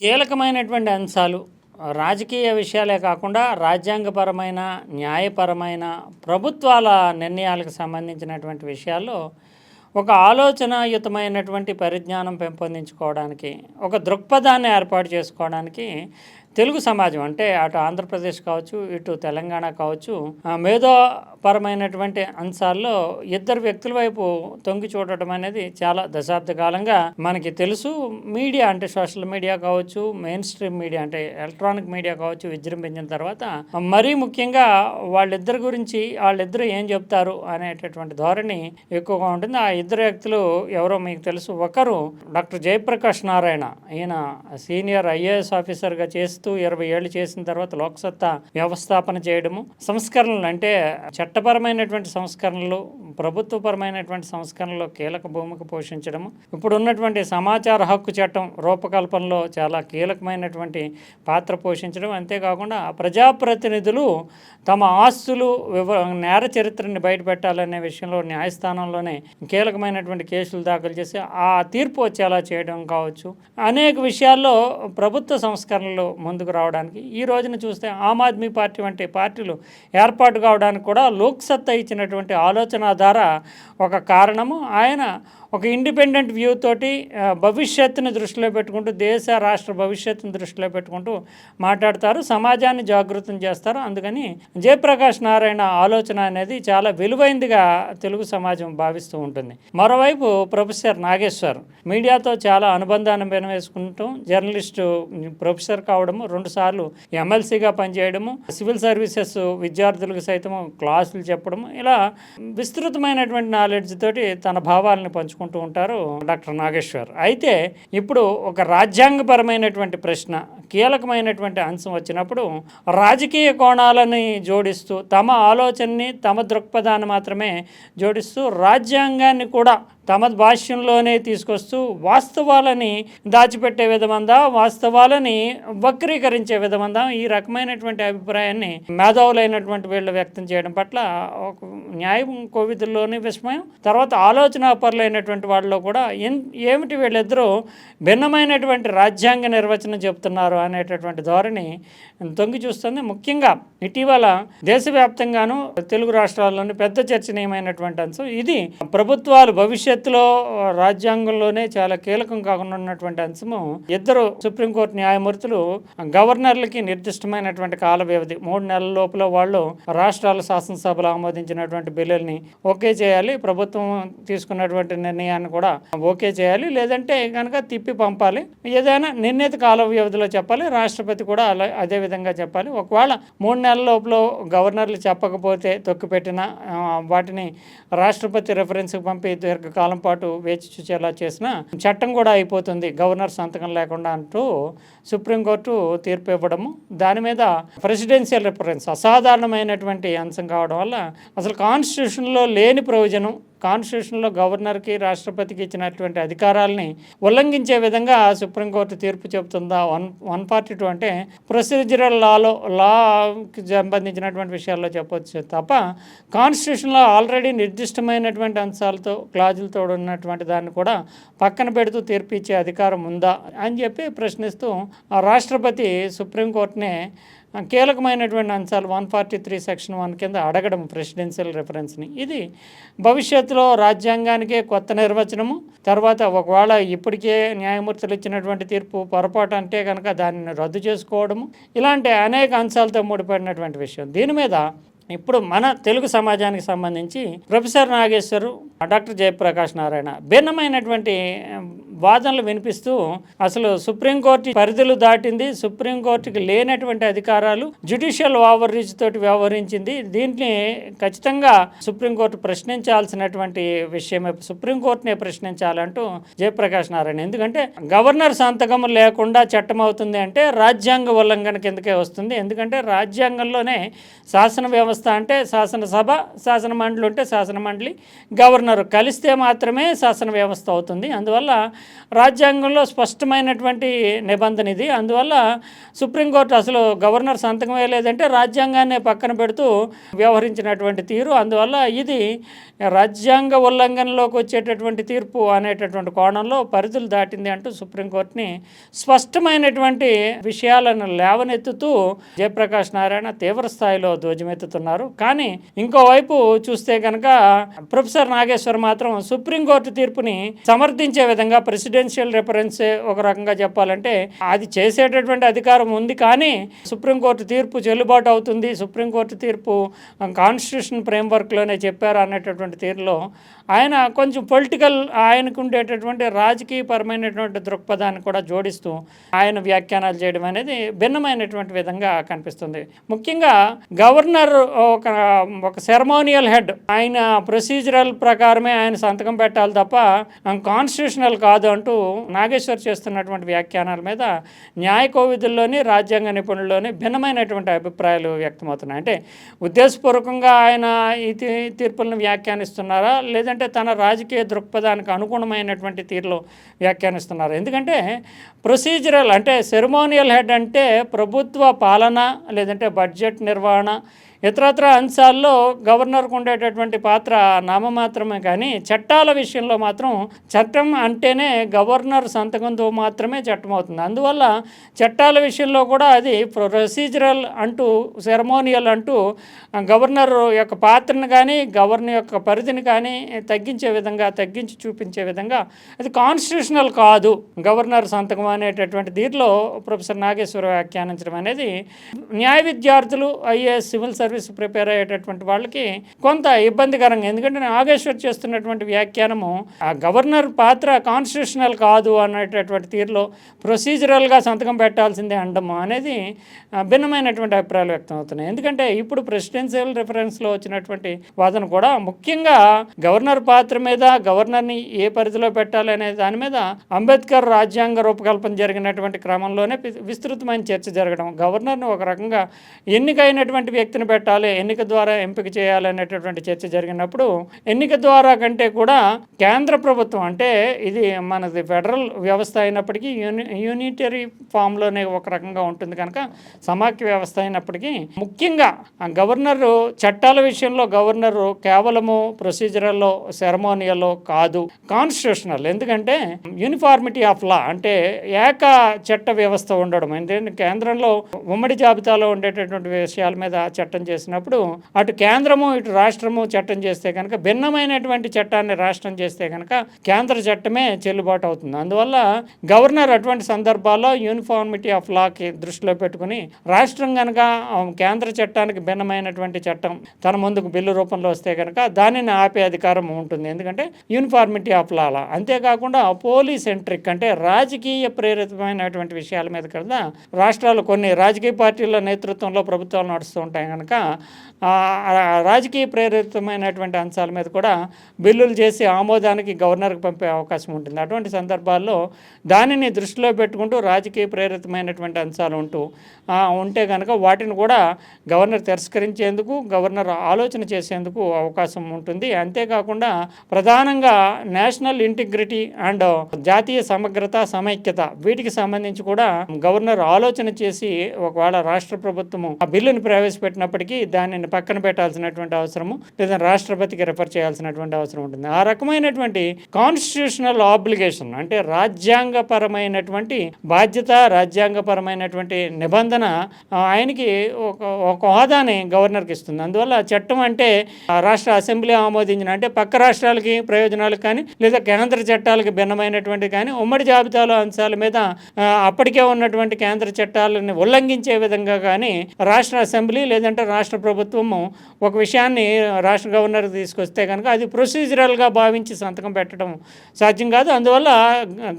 కీలకమైనటువంటి అంశాలు రాజకీయ విషయాలే కాకుండా రాజ్యాంగపరమైన న్యాయపరమైన ప్రభుత్వాల నిర్ణయాలకు సంబంధించినటువంటి విషయాల్లో ఒక ఆలోచనాయుతమైనటువంటి పరిజ్ఞానం పెంపొందించుకోవడానికి ఒక దృక్పథాన్ని ఏర్పాటు చేసుకోవడానికి తెలుగు సమాజం అంటే అటు ఆంధ్రప్రదేశ్ కావచ్చు ఇటు తెలంగాణ కావచ్చు ఆ మేధోపరమైనటువంటి అంశాల్లో ఇద్దరు వ్యక్తుల వైపు తొంగి చూడటం అనేది చాలా దశాబ్ద కాలంగా మనకి తెలుసు. మీడియా అంటే సోషల్ మీడియా కావచ్చు మెయిన్ స్ట్రీమ్ మీడియా అంటే ఎలక్ట్రానిక్ మీడియా కావచ్చు విజృంభించిన తర్వాత మరీ ముఖ్యంగా వాళ్ళిద్దరి గురించి వాళ్ళిద్దరు ఏం చెప్తారు అనేటటువంటి ధోరణి ఎక్కువగా ఉంటుంది. ఆ ఇద్దరు వ్యక్తులు ఎవరో మీకు తెలుసు. ఒకరు డాక్టర్ జయప్రకాష్ నారాయణ. ఈయన సీనియర్ ఐఏఎస్ ఆఫీసర్గా చేసి చేస్తూ ఇరవై ఏళ్ళు చేసిన తర్వాత లోక్సత్తా వ్యవస్థాపన చేయడము సంస్కరణలు అంటే చట్టపరమైనటువంటి సంస్కరణలు ప్రభుత్వపరమైనటువంటి సంస్కరణలో కీలక భూమిక పోషించడం ఇప్పుడు ఉన్నటువంటి సమాచార హక్కు చట్టం రూపకల్పనలో చాలా కీలకమైనటువంటి పాత్ర పోషించడం. అంతేకాకుండా ప్రజాప్రతినిధులు తమ ఆస్తులు వివ నేర చరిత్రని బయటపెట్టాలనే విషయంలో న్యాయస్థానంలోనే కీలకమైనటువంటి కేసులు దాఖలు చేసి ఆ తీర్పు వచ్చేలా చేయడం కావచ్చు. అనేక విషయాల్లో ప్రభుత్వ సంస్కరణలు ముందుకు రావడానికి ఈ రోజున చూస్తే ఆమ్ ఆద్మీ పార్టీ వంటి పార్టీలు ఏర్పాటు కావడానికి కూడా లోక్సత్తా ఇచ్చినటువంటి ఆలోచన ద్వారా ఒక కారణము. ఆయన ఒక ఇండిపెండెంట్ వ్యూ తోటి భవిష్యత్తుని దృష్టిలో పెట్టుకుంటూ దేశ రాష్ట్ర భవిష్యత్తుని దృష్టిలో పెట్టుకుంటూ మాట్లాడతారు. సమాజాన్ని జాగృతం చేస్తారు. అందుకని జయప్రకాష్ నారాయణ ఆలోచన అనేది చాలా విలువైందిగా తెలుగు సమాజం భావిస్తూ ఉంటుంది. మరోవైపు ప్రొఫెసర్ నాగేశ్వర్ మీడియాతో చాలా అనుబంధాన్ని పెనవేసుకుంటాం జర్నలిస్టు ప్రొఫెసర్ కావడము రెండుసార్లు ఎమ్మెల్సీగా పనిచేయడము సివిల్ సర్వీసెస్ విద్యార్థులకు సైతం క్లాసులు చెప్పడము ఇలా విస్తృత విస్తృతమైనటువంటి నాలెడ్జ్ తోటి తన భావాలను పంచుకుంటూ ఉంటారు డాక్టర్ నాగేశ్వర్. అయితే ఇప్పుడు ఒక రాజ్యాంగపరమైనటువంటి ప్రశ్న కీలకమైనటువంటి అంశం వచ్చినప్పుడు రాజకీయ కోణాలని జోడిస్తూ తమ ఆలోచనని తమ దృక్పథాన్ని మాత్రమే జోడిస్తూ రాజ్యాంగాన్ని కూడా తమ భాష్యంలోనే తీసుకొస్తూ వాస్తవాలని దాచిపెట్టే విధమందా వాస్తవాలని వక్రీకరించే విధమందా ఈ రకమైనటువంటి అభిప్రాయాన్ని మేధావులైనటువంటి వీళ్ళు వ్యక్తం చేయడం పట్ల ఒక న్యాయం కోవిధుల్లోని విస్మయం తర్వాత ఆలోచన పరులైనటువంటి వాళ్ళలో కూడా ఏమిటి వీళ్ళిద్దరూ భిన్నమైనటువంటి రాజ్యాంగ నిర్వచనం చెప్తున్నారు అనేటటువంటి ధోరణి తొంగి చూస్తుంది. ముఖ్యంగా ఇటీవల దేశవ్యాప్తంగాను తెలుగు రాష్ట్రాల్లోని పెద్ద చర్చనీయమైనటువంటి అంశం ఇది. ప్రభుత్వాలు భవిష్యత్తులో రాజ్యాంగంలోనే చాలా కీలకం కాకుండా ఉన్నటువంటి అంశము ఇద్దరు సుప్రీంకోర్టు న్యాయమూర్తులు గవర్నర్లకి నిర్దిష్టమైనటువంటి కాల వ్యవధి మూడు నెలల లోపల వాళ్ళు రాష్ట్రాల శాసనసభలు ఆమోదించినటువంటి బిల్లుల్ని ఓకే చేయాలి. ప్రభుత్వం తీసుకున్నటువంటి నిర్ణయాన్ని కూడా ఓకే చేయాలి. లేదంటే కనుక తిప్పి పంపాలి. ఏదైనా నిర్ణీత కాల వ్యవధిలో చెప్పాలి. రాష్ట్రపతి కూడా అలా అదే విధంగా చెప్పాలి. ఒకవేళ మూడు నెలల లోపల గవర్నర్లు చెప్పకపోతే తొక్కిపెట్టిన వాటిని రాష్ట్రపతి రెఫరెన్స్కి పంపి దీర్ఘకాలం పాటు వేచి చూచేలా చేసిన చట్టం కూడా అయిపోతుంది. గవర్నర్ సంతకం లేకుండా అంటూ సుప్రీంకోర్టు తీర్పు ఇవ్వడము దాని మీద ప్రెసిడెన్షియల్ రిఫరెన్స్ అసాధారణమైనటువంటి అంశం కావడం వల్ల అసలు కాన్స్టిట్యూషన్లో లేని ప్రయోజనం కాన్స్టిట్యూషన్లో గవర్నర్కి రాష్ట్రపతికి ఇచ్చినటువంటి అధికారాలని ఉల్లంఘించే విధంగా సుప్రీంకోర్టు తీర్పు చెబుతుందా? వన్ వన్ ఫార్టీ టూ అంటే ప్రొసీజరల్ లాలో లాకి సంబంధించినటువంటి విషయాల్లో చెప్పవచ్చు తప్ప కాన్స్టిట్యూషన్లో ఆల్రెడీ నిర్దిష్టమైనటువంటి అంశాలతో క్లాజులతో ఉన్నటువంటి దాన్ని కూడా పక్కన పెడుతూ తీర్పు ఇచ్చే అధికారం ఉందా అని చెప్పి ప్రశ్నిస్తూ ఆ రాష్ట్రపతి సుప్రీంకోర్టునే కీలకమైనటువంటి అంశాలు one forty three section one కింద అడగడం ప్రెసిడెన్షియల్ రిఫరెన్స్ని ఇది భవిష్యత్తులో రాజ్యాంగానికే కొత్త నిర్వచనము. తర్వాత ఒకవేళ ఇప్పటికే న్యాయమూర్తులు ఇచ్చినటువంటి తీర్పు పొరపాటు అంటే కనుక దానిని రద్దు చేసుకోవడము. ఇలాంటి అనేక అంశాలతో ముడిపడినటువంటి విషయం. దీని మీద ఇప్పుడు మన తెలుగు సమాజానికి సంబంధించి ప్రొఫెసర్ నాగేశ్వరు డాక్టర్ జయప్రకాష్ నారాయణ భిన్నమైనటువంటి వాదనలు వినిపిస్తూ అసలు సుప్రీంకోర్టు పరిధులు దాటింది. సుప్రీంకోర్టుకి లేనటువంటి అధికారాలు జ్యుడిషియల్ ఓవర్ రీచ్ తోటి వ్యవహరించింది. దీన్ని ఖచ్చితంగా సుప్రీంకోర్టు ప్రశ్నించాల్సినటువంటి విషయమే. సుప్రీంకోర్టునే ప్రశ్నించాలంటూ జయప్రకాష్ నారాయణ. ఎందుకంటే గవర్నర్ సంతకం లేకుండా చట్టం అవుతుంది అంటే రాజ్యాంగ ఉల్లంఘన కిందకే వస్తుంది. ఎందుకంటే రాజ్యాంగంలోనే శాసన వ్యవస్థ అంటే శాసనసభ శాసన మండలి ఉంటే శాసన మండలి గవర్నర్ కలిస్తే మాత్రమే శాసన వ్యవస్థ అవుతుంది. అందువల్ల రాజ్యాంగంలో స్పష్టమైనటువంటి నిబంధన ఇది. అందువల్ల సుప్రీంకోర్టు అసలు గవర్నర్ సంతకం వేయలేదంటే రాజ్యాంగాన్ని పక్కన పెడుతూ వ్యవహరించినటువంటి తీరు. అందువల్ల ఇది రాజ్యాంగ ఉల్లంఘనలోకి వచ్చేటటువంటి తీర్పు అనేటటువంటి కోణంలో పరిధులు దాటింది అంటూ సుప్రీంకోర్టుని స్పష్టమైనటువంటి విషయాలను లేవనెత్తుతూ జయప్రకాష్ నారాయణ తీవ్ర స్థాయిలో ధ్వజమెత్తుతున్నారు. కానీ ఇంకోవైపు చూస్తే కనుక ప్రొఫెసర్ నాగేశ్వర్ మాత్రం సుప్రీంకోర్టు తీర్పుని సమర్థించే విధంగా ప్రెసిడెన్షియల్ రిఫరెన్స్ ఒక రకంగా చెప్పాలంటే అది చేసేటటువంటి అధికారం ఉంది. కానీ సుప్రీంకోర్టు తీర్పు చెల్లుబాటు అవుతుంది. సుప్రీంకోర్టు తీర్పు కాన్స్టిట్యూషన్ ఫ్రేమ్వర్క్లోనే చెప్పారు అనేటటువంటి తీరులో ఆయన కొంచెం పొలిటికల్ ఆయనకు ఉండేటటువంటి రాజకీయపరమైనటువంటి దృక్పథాన్ని కూడా జోడిస్తూ ఆయన వ్యాఖ్యానాలు చేయడం అనేది భిన్నమైనటువంటి విధంగా కనిపిస్తుంది. ముఖ్యంగా గవర్నర్ ఒక ఒక సెరమోనియల్ హెడ్ ఆయన ప్రొసీజరల్ ప్రకారమే ఆయన సంతకం పెట్టాలి తప్ప కాన్స్టిట్యూషనల్ కాదు అంటూ నాగేశ్వర్ చేస్తున్నటువంటి వ్యాఖ్యానాల మీద న్యాయ కోవిధుల్లోని రాజ్యాంగ నిపుణుల్లోని భిన్నమైనటువంటి అభిప్రాయాలు వ్యక్తమవుతున్నాయి. అంటే ఉద్దేశపూర్వకంగా ఆయన ఈ తీర్పులను వ్యాఖ్యానిస్తున్నారా? లేదంటే తన రాజకీయ దృక్పథానికి అనుగుణమైనటువంటి తీరులో వ్యాఖ్యానిస్తున్నారు? ఎందుకంటే ప్రొసీజరల్ అంటే సెరమోనియల్ హెడ్ అంటే ప్రభుత్వ పాలన లేదంటే బడ్జెట్ నిర్వహణ ఇతరత్ర అంశాల్లో గవర్నర్కు ఉండేటటువంటి పాత్ర నామమాత్రమే కానీ చట్టాల విషయంలో మాత్రం చట్టం అంటేనే గవర్నర్ సంతకంతో మాత్రమే చట్టం అవుతుంది అందువల్ల చట్టాల విషయంలో కూడా అది ప్రొసీజరల్ అంటూ సెరమోనియల్ అంటూ గవర్నర్ యొక్క పాత్రను కానీ గవర్నర్ యొక్క పరిధిని కానీ తగ్గించే విధంగా తగ్గించి చూపించే విధంగా అది కాన్స్టిట్యూషనల్ కాదు గవర్నర్ సంతకం అనేటటువంటి దీంట్లో ప్రొఫెసర్ నాగేశ్వర వ్యాఖ్యానించడం అనేది న్యాయ విద్యార్థులు ఐఏఎస్ సివిల్ సర్వీస్ ప్రిపేర్ అయ్యేటటువంటి వాళ్ళకి కొంత ఇబ్బందికరంగా ఎందుకంటే నాగేశ్వర్ చేస్తున్నటువంటి వ్యాఖ్యానము ఆ గవర్నర్ పాత్ర కాన్స్టిట్యూషనల్ కాదు అనేటటువంటి తీరులో ప్రొసీజరల్గా సంతకం పెట్టాల్సిందే అండము అనేది భిన్నమైనటువంటి అభిప్రాయాలు వ్యక్తం అవుతున్నాయి. ఎందుకంటే ఇప్పుడు ప్రెసిడెన్షియల్ రిఫరెన్స్లో వచ్చినటువంటి వాదన కూడా ముఖ్యంగా గవర్నర్ పాత్ర మీద గవర్నర్ని ఏ పరిధిలో పెట్టాలి అనే దాని మీద అంబేద్కర్ రాజ్యాంగ రూపకల్పన జరిగినటువంటి క్రమంలోనే విస్తృతమైన చర్చ జరగడం గవర్నర్ను ఒక రకంగా ఎన్నికైనటువంటి వ్యక్తిని పెట్టాలి ఎన్నిక ద్వారా ఎంపిక చేయాలి అనేటటువంటి చర్చ జరిగినప్పుడు ఎన్నిక ద్వారా కంటే కూడా కేంద్ర ప్రభుత్వం అంటే ఇది మనది ఫెడరల్ వ్యవస్థ అయినప్పటికీ యూని యూనిటరీ ఫామ్లోనే ఒక రకంగా ఉంటుంది కనుక సమాఖ్య వ్యవస్థ అయినప్పటికీ ముఖ్యంగా ఆ గవర్నర్ చట్టాల విషయంలో గవర్నర్ కేవలము ప్రొసీజరల్లో సెరమోనియల్లో కాదు కాన్స్టిట్యూషనల్. ఎందుకంటే యూనిఫార్మిటీ ఆఫ్ లా అంటే ఏక చట్ట వ్యవస్థ ఉండడం. ఎందుకంటే కేంద్రంలో ఉమ్మడి జాబితాలో ఉండేటటువంటి విషయాల మీద చట్టం చేసినప్పుడు అటు కేంద్రము ఇటు రాష్ట్రము చట్టం చేస్తే కనుక భిన్నమైనటువంటి చట్టాన్ని రాష్ట్రం చేస్తే కనుక కేంద్ర చట్టమే చెల్లుబాటు అవుతుంది. అందువల్ల గవర్నర్ అటువంటి సందర్భాల్లో యూనిఫార్మిటీ ఆఫ్ లాకి దృష్టిలో పెట్టుకుని రాష్ట్రం కనుక కేంద్ర చట్టానికి భిన్నమైనటువంటి చట్టం తన ముందుకు బిల్లు రూపంలో వస్తే కనుక దానిని ఆపే అధికారం ఉంటుంది. ఎందుకంటే యూనిఫార్మిటీ ఆఫ్ లా. అంతేకాకుండా పోలీస్ సెంట్రిక్ అంటే రాజకీయ ప్రేరితమైనటువంటి విషయాల మీద కదా రాష్ట్రాలు కొన్ని రాజకీయ పార్టీల నేతృత్వంలో ప్రభుత్వాలు నడుస్తూ ఉంటాయి కనుక కూడా రాజకీయ ప్రేరితమైనటువంటి అంశాల మీద కూడా బిల్లులు చేసి ఆమోదానికి గవర్నర్కి పంపే అవకాశం ఉంటుంది. అటువంటి సందర్భాల్లో దానిని దృష్టిలో పెట్టుకుంటూ రాజకీయ ప్రేరితమైనటువంటి అంశాలు ఉంటూ ఉంటే కనుక వాటిని కూడా గవర్నర్ తిరస్కరించేందుకు గవర్నర్ ఆలోచన చేసేందుకు అవకాశం ఉంటుంది. అంతేకాకుండా ప్రధానంగా నేషనల్ ఇంటిగ్రిటీ అండ్ జాతీయ సమగ్రత సమైక్యత వీటికి సంబంధించి కూడా గవర్నర్ ఆలోచన చేసి ఒకవేళ రాష్ట్ర ప్రభుత్వము ఆ బిల్లుని ప్రవేశపెట్టినప్పటికీ దానిని పక్కన పెట్టాల్సినటువంటి అవసరము లేదా రాష్ట్రపతికి రెఫర్ చేయాల్సినటువంటి అవసరం ఉంటుంది. ఆ రకమైనటువంటి కాన్స్టిట్యూషనల్ ఆబ్లిగేషన్ అంటే రాజ్యాంగపరమైనటువంటి బాధ్యత రాజ్యాంగపరమైనటువంటి నిబంధన ఆయనకి ఒక ఒక హోదాని గవర్నర్కి ఇస్తుంది. అందువల్ల చట్టం అంటే ఆ రాష్ట్ర అసెంబ్లీ ఆమోదించిన అంటే పక్క రాష్ట్రాలకి ప్రయోజనాలకు కానీ లేదా కేంద్ర చట్టాలకు భిన్నమైనటువంటి కానీ ఉమ్మడి జాబితాలో అంశాల మీద అప్పటికే ఉన్నటువంటి కేంద్ర చట్టాలను ఉల్లంఘించే విధంగా కానీ రాష్ట్ర అసెంబ్లీ లేదంటే రాష్ట్ర ప్రభుత్వము ఒక విషయాన్ని రాష్ట్ర గవర్నర్ తీసుకొస్తే కనుక అది ప్రొసీజరల్గా భావించి సంతకం పెట్టడం సాధ్యం కాదు. అందువల్ల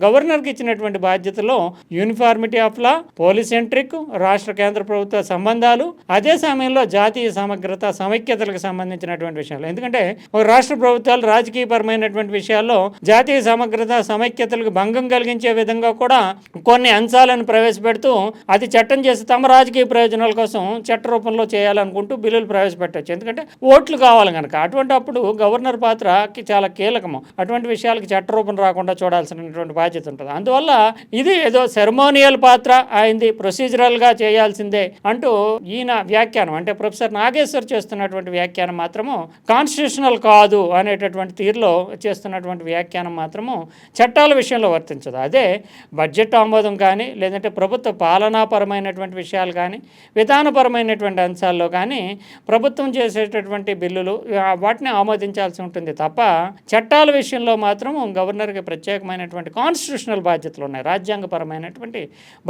గవర్నర్కి ఇచ్చినటువంటి బాధ్యతలో యూనిఫార్మిటీ ఆఫ్ లా పోలీస్ ఎంట్రిక్ రాష్ట్ర కేంద్ర ప్రభుత్వ సంబంధాలు అదే సమయంలో జాతీయ సమగ్రత సమైక్యతలకు సంబంధించినటువంటి విషయాలు. ఎందుకంటే ఒక రాష్ట్ర ప్రభుత్వాలు రాజకీయపరమైనటువంటి విషయాల్లో జాతీయ సమగ్రత సమైక్యతలకు భంగం కలిగించే విధంగా కూడా కొన్ని అంశాలను ప్రవేశపెడుతూ అది చట్టం చేసి తమ రాజకీయ ప్రయోజనాల కోసం చట్ట రూపంలో చేయాలి? చేయాలనుకుంటూ బిల్లులు ప్రవేశపెట్టవచ్చు ఎందుకంటే ఓట్లు కావాలి కనుక అటువంటి అప్పుడు గవర్నర్ పాత్రకి చాలా కీలకము. అటువంటి విషయాలకి చట్టరూపం రాకుండా చూడాల్సినటువంటి బాధ్యత ఉంటుంది. అందువల్ల ఇది ఏదో సెరమోనియల్ పాత్ర అయింది ప్రొసీజరల్గా చేయాల్సిందే అంటూ ఈయన వ్యాఖ్యానం అంటే ప్రొఫెసర్ నాగేశ్వర్ చేస్తున్నటువంటి వ్యాఖ్యానం మాత్రము కాన్స్టిట్యూషనల్ కాదు అనేటటువంటి తీరులో చేస్తున్నటువంటి వ్యాఖ్యానం మాత్రము చట్టాల విషయంలో వర్తించదు. అదే బడ్జెట్ ఆమోదం కానీ లేదంటే ప్రభుత్వ పాలనాపరమైనటువంటి విషయాలు కానీ విధానపరమైనటువంటి అంశాల్లో కానీ ప్రభుత్వం చేసేటటువంటి బిల్లులు వాటిని ఆమోదించాల్సి ఉంటుంది తప్ప చట్టాల విషయంలో మాత్రం గవర్నర్కి ప్రత్యేకమైనటువంటి కాన్స్టిట్యూషనల్ బాధ్యతలు ఉన్నాయి రాజ్యాంగపరమైనటువంటి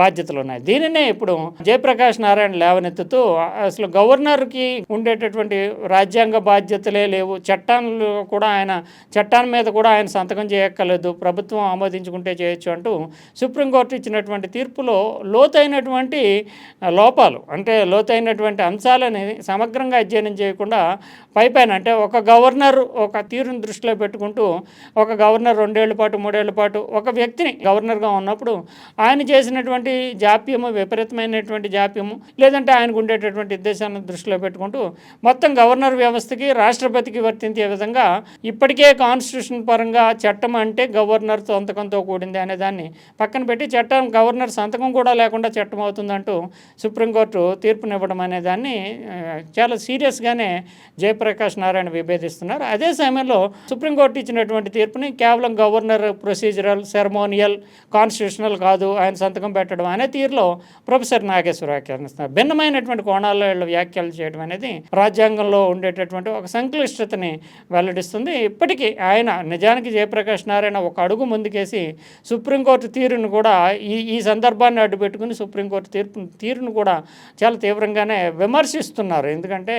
బాధ్యతలు ఉన్నాయి. దీనినే ఇప్పుడు జయప్రకాష్ నారాయణ లేవనెత్తుతూ అసలు గవర్నర్కి ఉండేటటువంటి రాజ్యాంగ బాధ్యతలే లేవు. చట్టాలు కూడా ఆయన చట్టాల మీద కూడా ఆయన సంతకం చేయక్కర్లేదు. ప్రభుత్వం ఆమోదించుకుంటే చేయొచ్చు అంటూ సుప్రీంకోర్టు ఇచ్చినటువంటి తీర్పులో లోతైనటువంటి లోపాలు అంటే లోతైనటువంటి అంశాలను సమగ్రంగా అధ్యయనం చేయకుండా పైపైన అంటే ఒక గవర్నర్ ఒక తీరును దృష్టిలో పెట్టుకుంటూ ఒక గవర్నర్ రెండేళ్ళ పాటు మూడేళ్ళ పాటు ఒక వ్యక్తిని గవర్నర్గా ఉన్నప్పుడు ఆయన చేసినటువంటి జాప్యము విపరీతమైనటువంటి జాప్యము లేదంటే ఆయనకు ఉండేటటువంటి ఉద్దేశాన్ని దృష్టిలో పెట్టుకుంటూ మొత్తం గవర్నర్ వ్యవస్థకి రాష్ట్రపతికి వర్తించే విధంగా ఇప్పటికే కాన్స్టిట్యూషన్ పరంగా చట్టం అంటే గవర్నర్ సంతకంతో కూడింది అనే దాన్ని పక్కన పెట్టి చట్టం గవర్నర్ సంతకం కూడా లేకుండా చట్టం అవుతుందంటూ సుప్రీంకోర్టు తీర్పునివ్వడం అనే దాన్ని చాలా సీరియస్గానే జయప్రకాష్ నారాయణ విభేదిస్తున్నారు. అదే సమయంలో సుప్రీంకోర్టు ఇచ్చినటువంటి తీర్పుని కేవలం గవర్నర్ ప్రొసీజరల్ సెరమోనియల్ కాన్స్టిట్యూషనల్ కాదు ఆయన సంతకం పెట్టడం అనే తీరులో ప్రొఫెసర్ నాగేశ్వర వ్యాఖ్యానిస్తున్నారు. భిన్నమైనటువంటి కోణాల్లో వీళ్ళు వ్యాఖ్యలు చేయడం అనేది రాజ్యాంగంలో ఉండేటటువంటి ఒక సంక్లిష్టతని వెల్లడిస్తుంది. ఇప్పటికీ ఆయన నిజానికి జయప్రకాష్ నారాయణ ఒక అడుగు ముందుకేసి సుప్రీంకోర్టు తీరును కూడా ఈ ఈ సందర్భాన్ని అడ్డుపెట్టుకుని సుప్రీంకోర్టు తీర్పు తీరును కూడా చాలా తీవ్రంగానే విమర్శిస్తున్నారు ఎందుకంటే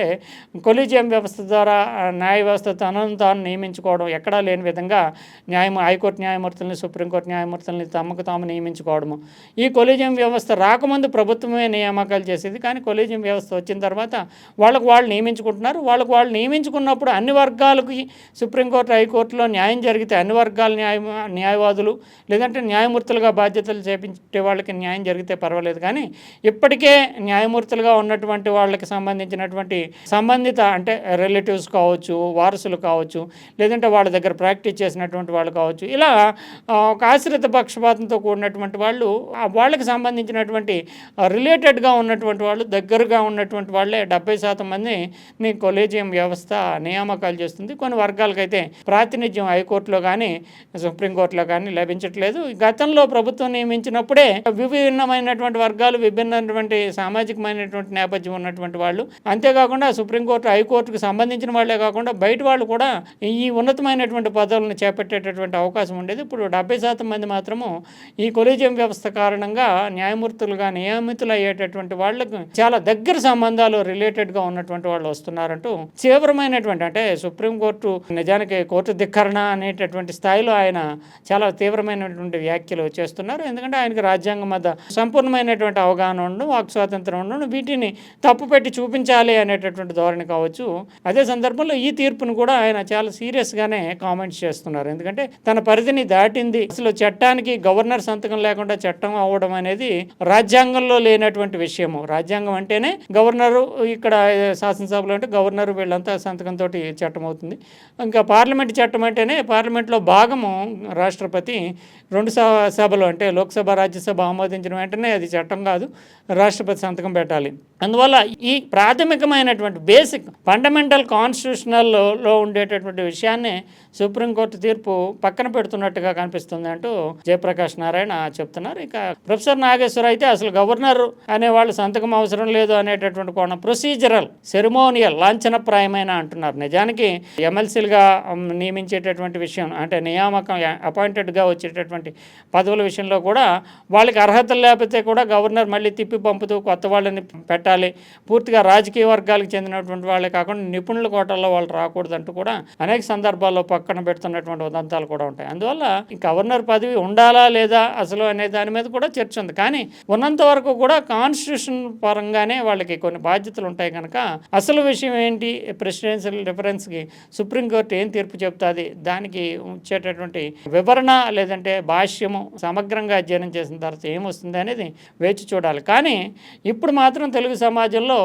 కొలీజియం వ్యవస్థ ద్వారా న్యాయ వ్యవస్థ తనను తాను నియమించుకోవడం ఎక్కడా లేని విధంగా న్యాయం హైకోర్టు న్యాయమూర్తుల్ని సుప్రీంకోర్టు న్యాయమూర్తుల్ని తమకు తాము నియమించుకోవడము. ఈ కొలీజియం వ్యవస్థ రాకముందు ప్రభుత్వమే నియామకాలు చేసేది. కానీ కొలీజియం వ్యవస్థ వచ్చిన తర్వాత వాళ్ళకు వాళ్ళు నియమించుకుంటున్నారు. వాళ్ళకు వాళ్ళు నియమించుకున్నప్పుడు అన్ని వర్గాలకి సుప్రీంకోర్టు హైకోర్టులో న్యాయం జరిగితే అన్ని వర్గాల న్యాయ న్యాయవాదులు లేదంటే న్యాయమూర్తులుగా బాధ్యతలు చేపించే వాళ్ళకి న్యాయం జరిగితే పర్వాలేదు. కానీ ఇప్పటికే న్యాయమూర్తులుగా ఉన్నటువంటి వాళ్ళకి సంబంధించినటువంటి సంబంధిత అంటే రిలేటివ్స్ కావచ్చు వారసులు కావచ్చు లేదంటే వాళ్ళ దగ్గర ప్రాక్టీస్ చేసినటువంటి వాళ్ళు కావచ్చు ఇలా ఒక ఆశ్రిత పక్షపాతంతో కూడినటువంటి వాళ్ళు వాళ్ళకి సంబంధించినటువంటి రిలేటెడ్గా ఉన్నటువంటి వాళ్ళు దగ్గరగా ఉన్నటువంటి వాళ్ళే డెబ్బై శాతం మంది మీ కొలేజియం వ్యవస్థ నియామకాలు చేస్తుంది. కొన్ని వర్గాలకైతే ప్రాతినిధ్యం హైకోర్టులో కానీ సుప్రీంకోర్టులో కానీ లభించట్లేదు. గతంలో ప్రభుత్వం నియమించినప్పుడే విభిన్నమైనటువంటి వర్గాలు విభిన్నమైనటువంటి సామాజికమైనటువంటి నేపథ్యం ఉన్నటువంటి వాళ్ళు అంతేకాకుండా సుప్రీంకోర్టు హైకోర్టుకు సంబంధించిన వాళ్ళే కాకుండా బయట వాళ్ళు కూడా ఈ ఉన్నతమైనటువంటి పదవులను చేపట్టేటటువంటి అవకాశం ఉండేది. ఇప్పుడు డెబ్బై శాతం మంది మాత్రము ఈ కొలీజియం వ్యవస్థ కారణంగా న్యాయమూర్తులుగా నియమితులు అయ్యేటటువంటి వాళ్ళకు చాలా దగ్గర సంబంధాలు రిలేటెడ్గా ఉన్నటువంటి వాళ్ళు వస్తున్నారంటూ తీవ్రమైనటువంటి అంటే సుప్రీంకోర్టు నిజానికి కోర్టు ధిక్కరణ అనేటటువంటి స్థాయిలో ఆయన చాలా తీవ్రమైనటువంటి వ్యాఖ్యలు చేస్తున్నారు. ఎందుకంటే ఆయనకు రాజ్యాంగం మధ్య సంపూర్ణమైనటువంటి అవగాహన ఉండడం వాక్ స్వాతంత్రం ఉండడం వీటిని తప్పుపెట్టి చూపించాలి అనేటటువంటి ధోరణి కావచ్చు. అదే సందర్భంలో ఈ తీర్పును కూడా ఆయన చాలా సీరియస్గానే కామెంట్స్ చేస్తున్నారు. ఎందుకంటే తన పరిధిని దాటింది. అసలు చట్టానికి గవర్నర్ సంతకం లేకుండా చట్టం అవ్వడం అనేది రాజ్యాంగంలో లేనటువంటి విషయము. రాజ్యాంగం అంటేనే గవర్నరు ఇక్కడ శాసనసభలో అంటే గవర్నర్ వీళ్ళంతా సంతకంతో చట్టం అవుతుంది. ఇంకా పార్లమెంట్ చట్టం అంటేనే పార్లమెంట్లో భాగము రాష్ట్రపతి రెండు స- సభలు అంటే లోక్సభ రాజ్యసభ ఆమోదించిన వెంటనే అది చట్టం కాదు. రాష్ట్రపతి సంతకం పెట్టాలి. అందువల్ల ఈ ప్రాథమికమైనటువంటి బేసిక్ ఫండమెంటల్ కాన్స్టిట్యూషనల్లో ఉండేటటువంటి విషయాన్ని సుప్రీంకోర్టు తీర్పు పక్కన పెడుతున్నట్టుగా కనిపిస్తుంది అంటూ జయప్రకాష్ నారాయణ చెప్తున్నారు. ఇక ప్రొఫెసర్ నాగేశ్వర అయితే అసలు గవర్నర్ అనే వాళ్ళు సంతకం అవసరం లేదు అనేటటువంటి కోణం ప్రొసీజరల్ సెరిమోనియల్ లాంఛనప్రాయమైన అంటున్నారు. నిజానికి ఎమ్మెల్సీలుగా నియమించేటటువంటి విషయం అంటే నియామకం అపాయింటెడ్గా వచ్చేటటువంటి పదవుల విషయంలో కూడా వాళ్ళకి అర్హతలు లేకపోతే కూడా గవర్నర్ మళ్ళీ తిప్పి పంపుతూ కొత్త వాళ్ళని పెట్టాలి పూర్తిగా రాజకీయ వర్గాలకు చెందినటువంటి వాళ్ళే కాకుండా నిపుణుల కోటల్లో వాళ్ళు రాకూడదంటూ కూడా అనేక సందర్భాల్లో పక్కన పెడుతున్నటువంటి ఉదంతాలు కూడా ఉంటాయి. అందువల్ల ఈ గవర్నర్ పదవి ఉండాలా లేదా అసలు అనే దాని మీద కూడా చర్చ ఉంది. కానీ ఉన్నంత వరకు కూడా కాన్స్టిట్యూషన్ పరంగానే వాళ్ళకి కొన్ని బాధ్యతలు ఉంటాయి కనుక అసలు విషయం ఏంటి? ప్రెసిడెన్షియల్ రిఫరెన్స్కి సుప్రీంకోర్టు ఏం తీర్పు చెప్తుంది? దానికి వచ్చేటటువంటి వివరణ లేదంటే భాష్యము సమగ్రంగా అధ్యయనం చేసిన తర్వాత ఏమొస్తుంది అనేది వేచి చూడాలి. కానీ ఇప్పుడు మాత్రం తెలుగు సమాజంలో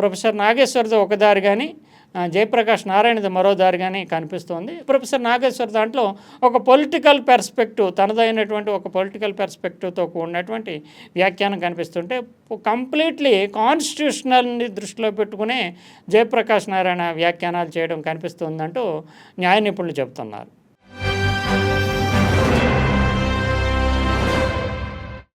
ప్రొఫెసర్ నాగేశ్వర్ది ఒక దారి కానీ జయప్రకాష్ నారాయణది మరో దారి కానీ కనిపిస్తోంది. ప్రొఫెసర్ నాగేశ్వర్ దాంట్లో ఒక పొలిటికల్ పెర్స్పెక్టివ్ తనదైనటువంటి ఒక పొలిటికల్ పెర్స్పెక్టివ్తో కూడినటువంటి వ్యాఖ్యానం కనిపిస్తుంటే కంప్లీట్లీ కాన్స్టిట్యూషనల్ని దృష్టిలో పెట్టుకునే జయప్రకాష్ నారాయణ వ్యాఖ్యానాలు చేయడం కనిపిస్తుందంటూ న్యాయ నిపుణులు చెబుతున్నారు